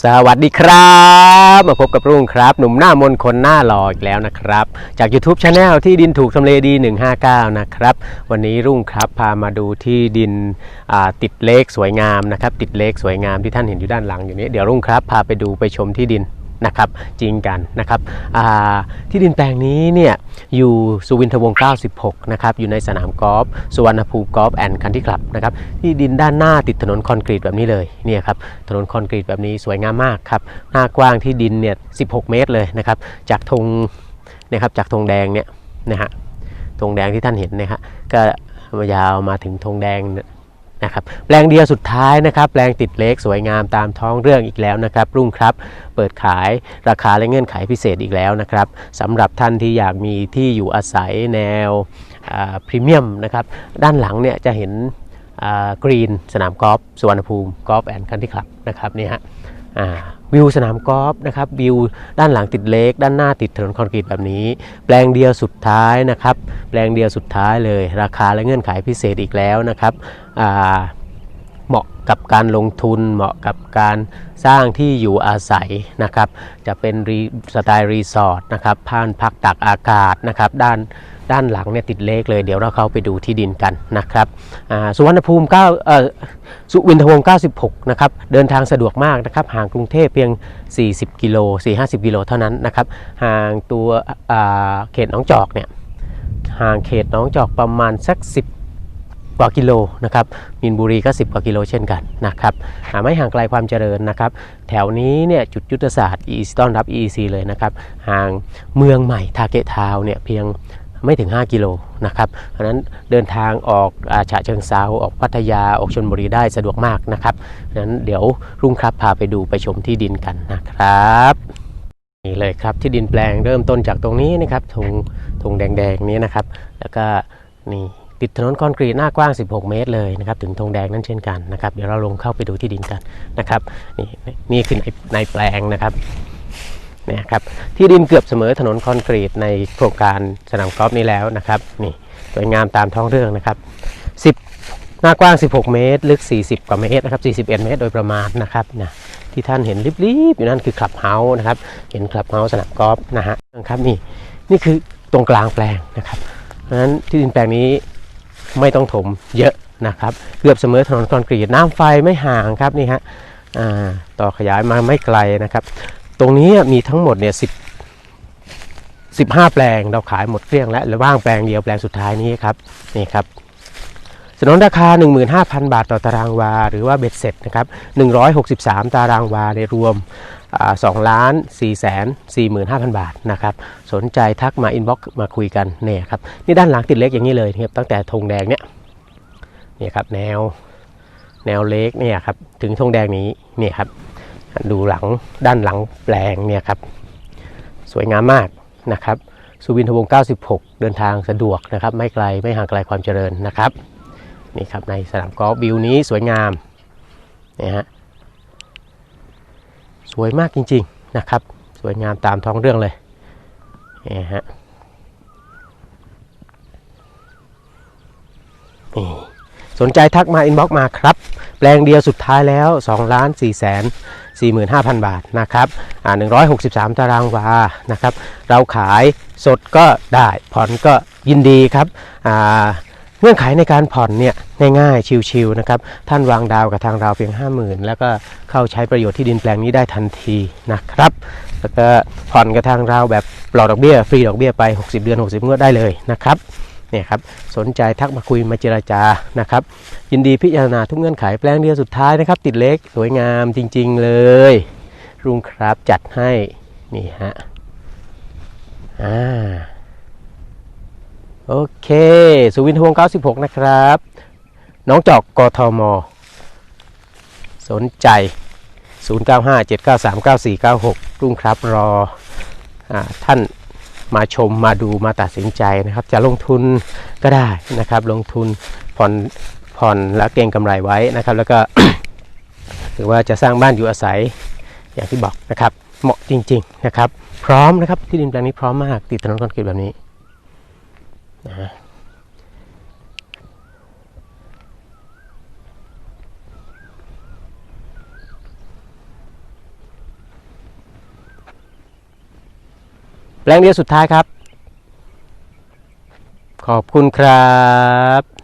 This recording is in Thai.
สวัสดีครับ มาพบกับรุ่งครับ หนุ่มหน้ามนคนหน้าหล่ออีกแล้วนะครับ จาก YouTube c h anel ที่ดินถูกทำเลดี 159 นะครับ วันนี้รุ่งครับพามาดูที่ดินติดเลขสวยงามนะครับ ติดเลขสวยงามที่ท่านเห็นอยู่ด้านหลังอยู่นี้ เดี๋ยวรุ่งครับพาไปดูไปชมที่ดิน นะครับจริงกันนะครับที่ดินแปลงนี้เนี่ยอยู่สุวินทวงศ์96 นะครับอยู่ในสนามกอล์ฟสุวรรณภูมิกอล์ฟแอนด์คันที่คลับนะครับที่ดินด้านหน้าติดถนนคอนกรีตแบบนี้เลยเนี่ยครับถนนคอนกรีตแบบนี้สวยงามมากครับหน้ากว้างที่ดินเนี่ย 16 เมตรเลยนะครับจากธงนะครับจากธงแดงเนี่ยนะฮะธงแดงที่ท่านเห็นเนยฮะก็ยาวมาถึงธงแดง นะครับแปลงเดียวสุดท้ายนะครับแปลงติดเล็กสวยงามตามท้องเรื่องอีกแล้วนะครับ รุ่งครับเปิดขายราคาและเงื่อนไขพิเศษอีกแล้วนะครับสำหรับท่านที่อยากมีที่อยู่อาศัยแนวพรีเมียมนะครับด้านหลังเนี่ยจะเห็นกรีนสนามกอล์ฟสุวรรณภูมิกอล์ฟแอนด์คันที่คลับนะครับนี่ฮะ วิวสนามกอล์ฟนะครับวิวด้านหลังติดเล็ก ด้านหน้าติดถนนคอนกรีตแบบนี้ แปลงเดียวสุดท้ายนะครับ แปลงเดียวสุดท้ายเลย ราคาและเงื่อนไขพิเศษอีกแล้วนะครับ เหมาะกับการลงทุนเหมาะกับการสร้างที่อยู่อาศัยนะครับ จะเป็นรีสไตล์รีสอร์ทนะครับผ่านพักตักอากาศนะครับ ด้านด้านหลังเนี่ยติดเลขเลยเดี๋ยวเราเข้าไปดูที่ดินกันนะครับสุวรรณภูมิ9เอ่อสุวินทวงศ์96 นะครับ เดินทางสะดวกมากนะครับ ห่างกรุงเทพเพียง 40 กิโล 4-50 กิโลเท่านั้นนะครับ ห่างตัวเขตหนองจอกเนี่ย ห่างเขตหนองจอกประมาณสัก 10 กว่ากิโลนะครับมีนบุรีก็ 10 กว่ากิโลเช่นกันนะครับไม่ห่างไกลความเจริญนะครับ แถวนี้เนี่ยจุดยุทธศาสตร์ EEC ต้อนรับ EEC เลยนะครับห่างเมืองใหม่ทาเกะทาวเนี่ยเพียงไม่ถึง 5 กิโลนะครับ เพราะนั้นเดินทางออกอาฉะเชิงเซาออกพัทยา ออกชนบุรีได้สะดวกมากนะครับเพราะนั้นเดี๋ยวรุ่งครับพาไปดูไปชมที่ดินกันนะครับนี่เลยครับที่ดินแปลงเริ่มต้นจากตรงนี้นะครับธงธงแดงๆนี้นะครับ แล้วก็นี่ ติดถนนคอนกรีตหน้ากว้าง 16 เมตรเลยนะครับถึงธงแดงนั่นเช่นกันนะครับเดี๋ยวเราลงเข้าไปดูที่ดินกันนะครับนี่นี่คือในในแปลงนะครับเนี่ยครับที่ดินเกือบเสมอถนนคอนกรีตในโครงการสนามกอล์ฟนี้แล้วนะครับนี่สวยงามตามท้องเรื่องนะครับ 10 หน้ากว้าง 16 เมตร ลึก 40 กว่าเมตรนะครับ 41 เมตรโดยประมาณนะครับนะที่ท่านเห็นริบๆอยู่นั่นคือคลับเฮาส์นะครับเห็นคลับเฮาส์สนามกอล์ฟนะฮะนะครับนี่นี่คือตรงกลางแปลงนะครับเพราะฉะนั้นที่ดินแปลงนี้ ไม่ต้องถมเยอะนะครับ เกือบเสมอถนนคอนกรีตน้ำไฟไม่ห่างครับนี่ฮะต่อขยายมาไม่ไกลนะครับ ตรงนี้มีทั้งหมดเนี่ยสิบสิบห้าแปลงเราขายหมดเกลี้ยงแล้วเหรือว่างแปลงเดียวแปลงสุดท้ายนี้ครับนี่ครับสนนราคา 15,000 บาทต่อตารางวา หรือว่าเบ็ดเสร็จนะครับ163 ตารางวาในรวม สองล้านสี่แสนสี่หมื่นห้าพันบาทนะครับสนใจทักมาอินบ็อกซ์มาคุยกันเนี่ยครับนี่ด้านหลังติดเล็กอย่างนี้เลยครับตั้งแต่ธงแดงเนี่ยเนี่ยครับแนวแนวเล็กเนี่ยครับถึงธงแดงนี้เนี่ยครับดูหลังด้านหลังแปลงเนี่ยครับสวยงามมากนะครับสุวินทวงศ์96 เดินทางสะดวกนะครับไม่ไกลไม่ห่างไกลความเจริญนะครับนี่ครับในสนามกอล์ฟวิวนี้สวยงามเนี่ยฮะ สวยมากจริงๆนะครับ สวยงามตามท้องเรื่องเลยนี่ฮะนี่สนใจทักมาอินบ็อกมาครับ แปลงเดียวสุดท้ายแล้ว2ล้าน4แสน45,000 บาทนะครับอ่า163 ตารางวานะครับ เราขายสดก็ได้ผ่อนก็ยินดีครับอ่า เงื่อนไขในการผ่อนเนี่ยง่ายๆชิวๆนะครับท่านวางดาวกับทางเราเพียง 50,000 แล้วก็เข้าใช้ประโยชน์ที่ดินแปลงนี้ได้ทันทีนะครับ แล้วก็ผ่อนกับทางเราแบบปลอดดอกเบี้ยฟรีดอกเบี้ยไป 60 เดือน 60งวดได้เลยนะครับเนี่ยครับสนใจทักมาคุยมาเจราจานะครับยินดีพิจารณาทุกเงื่อนไขแปลงเดียวสุดท้ายนะครับ ติดเล็กสวยงามจริง ๆ เลย รุ่งครับจัดให้นี่ฮะอ่า โอเค สุวินทวง 96 นะครับ น้องจอกกทม สนใจ 0957939496รุ่งครับรออท่านมาชมมาดูมาตัดสินใจนะครับ จะลงทุนก็ได้นะครับ ลงทุนผ่อนผ่อนแล้วเก็งกำไรไว้นะครับ แล้วก็หรือว่าจะสร้างบ้านอยู่อาศัยอย่างที่บอกนะครับ เหมาะจริง ๆ นะครับ พร้อมนะครับที่ดินแปลงนี้พร้อมมากติดถนนคอนกรีตแบบนี้ นะแปลงเดียวสุดท้ายครับ ขอบคุณครับ